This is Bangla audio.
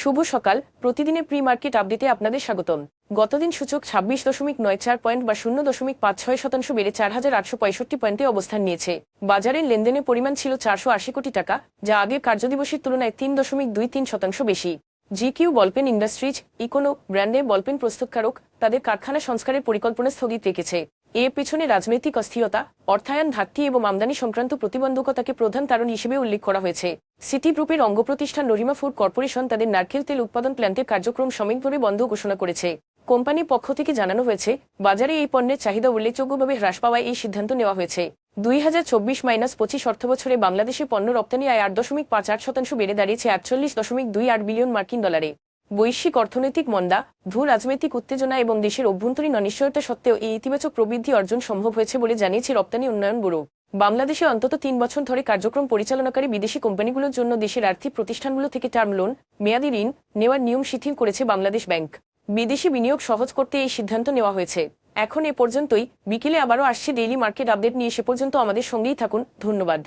শুভ সকাল। প্রতিদিনের প্রি মার্কেট আপডেটে আপনাদের স্বাগতম। গতদিন সূচক ছাব্বিশ দশমিক নয় চার পয়েন্ট বা শূন্য দশমিক পাঁচ ছয় শতাংশ বেড়ে চার হাজার আটশো পঁয়ষট্টি পয়েন্টে অবস্থান নিয়েছে। বাজারের লেনদেনের পরিমাণ ছিল চারশো আশি কোটি টাকা, যা আগের কার্যদিবসের তুলনায় তিন দশমিক দুই তিন শতাংশ বেশি। G Q ballpen industries, Econo ব্র্যান্ডে বলপেন প্রস্তুতকারক, তাদের কারখানা সংস্কারের পরিকল্পনা স্থগিত রেখেছে। এর পেছনে রাজনৈতিক অস্থিরতা, অর্থায়ন ঘাটতি এবং আমদানি সংক্রান্ত প্রতিবন্ধকতাকে প্রধান কারণ হিসেবে উল্লেখ করা হয়েছে। সিটি গ্রুপের অঙ্গ প্রতিষ্ঠান নরিমা ফুড কর্পোরেশন তাদের নারকেল তেল উৎপাদন প্ল্যান্টের কার্যক্রম সাময়িকভাবে বন্ধ ঘোষণা করেছে। কোম্পানির পক্ষ থেকে জানানো হয়েছে, বাজারে এই পণ্যের চাহিদা উল্লেখযোগ্যভাবে হ্রাস পাওয়ায় এই সিদ্ধান্ত নেওয়া হয়েছে। দুই হাজার চব্বিশ মাইনাস পঁচিশ অর্থবছরে বাংলাদেশে পণ্য রপ্তানি আয় আট দশমিক পাঁচ আট শতাংশ বেড়ে দাঁড়িয়েছে আটচল্লিশ দশমিক দুই আট বিলিয়ন মার্কিন ডলারে। বৈশ্বিক অর্থনৈতিক মন্দা, ভূ রাজনৈতিক উত্তেজনা এবং দেশের অভ্যন্তরীণ অনিশ্চয়তা সত্ত্বেও এই ইতিবাচক প্রবৃদ্ধি অর্জন সম্ভব হয়েছে বলে জানিয়েছে রপ্তানি উন্নয়ন ব্যুরো। বাংলাদেশে অন্তত তিন বছর ধরে কার্যক্রম পরিচালনাকারী বিদেশি কোম্পানিগুলোর জন্য দেশের আর্থিক প্রতিষ্ঠানগুলো থেকে টার্ম লোন, মেয়াদী ঋণ নেওয়ার নিয়ম শিথিল করেছে বাংলাদেশ ব্যাংক। বিদেশি বিনিয়োগ সহজ করতে এই সিদ্ধান্ত নেওয়া হয়েছে। এখন এ পর্যন্তই। বিকেলে আবারও আসছে ডেইলি মার্কেট আপডেট নিয়ে সে পর্যন্ত আমাদের সঙ্গেই থাকুন। ধন্যবাদ।